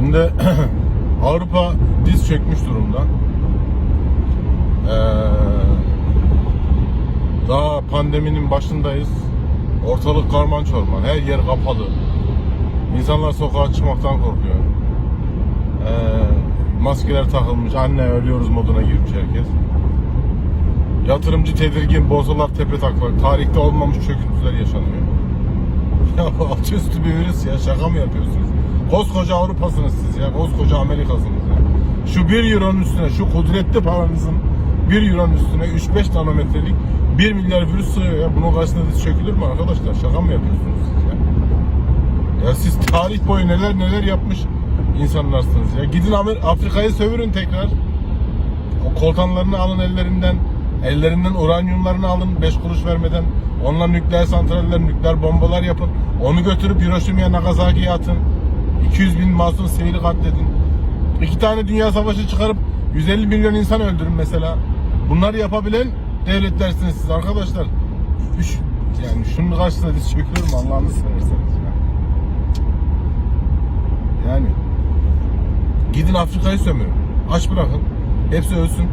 Şimdi Avrupa diz çökmüş durumda. Ee, daha pandeminin başındayız. Ortalık karman çorman. Her yer kapalı. İnsanlar sokağa çıkmaktan korkuyor. Ee, maskeler takılmış. Anne ölüyoruz moduna girmiş herkes. Yatırımcı tedirgin, borsalar tepe taklak. Tarihte olmamış çöküntüler yaşanıyor. Ya altı üstü bir virüs ya şaka mı yapıyorsunuz? Koskoca Avrupa'sınız siz ya, koskoca Amerika'sınız ya. Şu 1 euronun üstüne, şu kudretli paranızın 1 euronun üstüne 3-5 nanometrelik 1 milyar virüs sığıyor ya. Bunun karşısında diz çökülür mü arkadaşlar? Şaka mı yapıyorsunuz siz ya? Ya siz tarih boyu neler neler yapmış insanlarsınız ya. Gidin Afrika'yı sövürün tekrar. O koltanlarını alın ellerinden. Ellerinden uranyumlarını alın 5 kuruş vermeden. Onunla nükleer santraller, nükleer bombalar yapın. Onu götürüp Hiroşima'ya Nagasaki'ye atın. 200 bin masum sivili katledin. İki tane dünya savaşı çıkarıp 150 milyon insan öldürün mesela. Bunları yapabilen devletlersiniz siz arkadaşlar. Üç, yani şunun karşısında diz çökülür mü Allah'ını severseniz ya. Yani gidin Afrika'yı sömürün. Aç bırakın. Hepsi ölsün.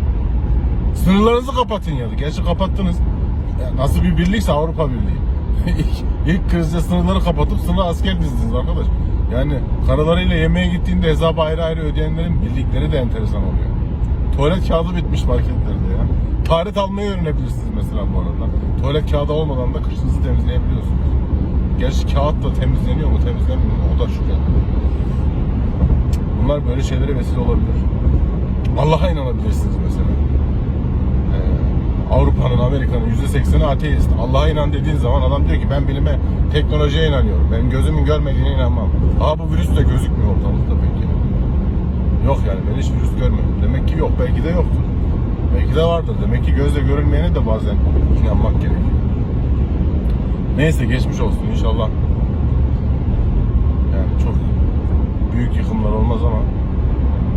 Sınırlarınızı kapatın ya. Gerçi kapattınız. Ya nasıl bir birlikse Avrupa Birliği. ilk, ilk krizde sınırları kapatıp sınır asker dizdiniz arkadaş. Yani karılarıyla yemeğe gittiğinde hesabı ayrı ayrı ödeyenlerin birlikleri de enteresan oluyor. Tuvalet kağıdı bitmiş marketlerde ya. Taharet almayı öğrenebilirsiniz mesela bu arada. Tuvalet kağıdı olmadan da kışınızı temizleyebiliyorsunuz. Gerçi kağıt da temizleniyor mu temizlenmiyor mu o da şüpheli. Bunlar böyle şeylere vesile olabilir. Allah'a inanabilirsiniz mesela. Avrupa'nın, Amerika'nın %80'i ateist. Allah'a inan dediğin zaman adam diyor ki ben bilime, teknolojiye inanıyorum. Ben gözümün görmediğine inanmam. Aa bu virüs de gözükmüyor ortalıkta peki. Yok yani ben hiç virüs görmedim. Demek ki yok. Belki de yoktur. Belki de vardır. Demek ki gözle görülmeyene de bazen inanmak gerekiyor. Neyse geçmiş olsun inşallah. Yani çok büyük yıkımlar olmaz ama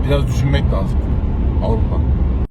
biraz düşünmek lazım. Avrupa.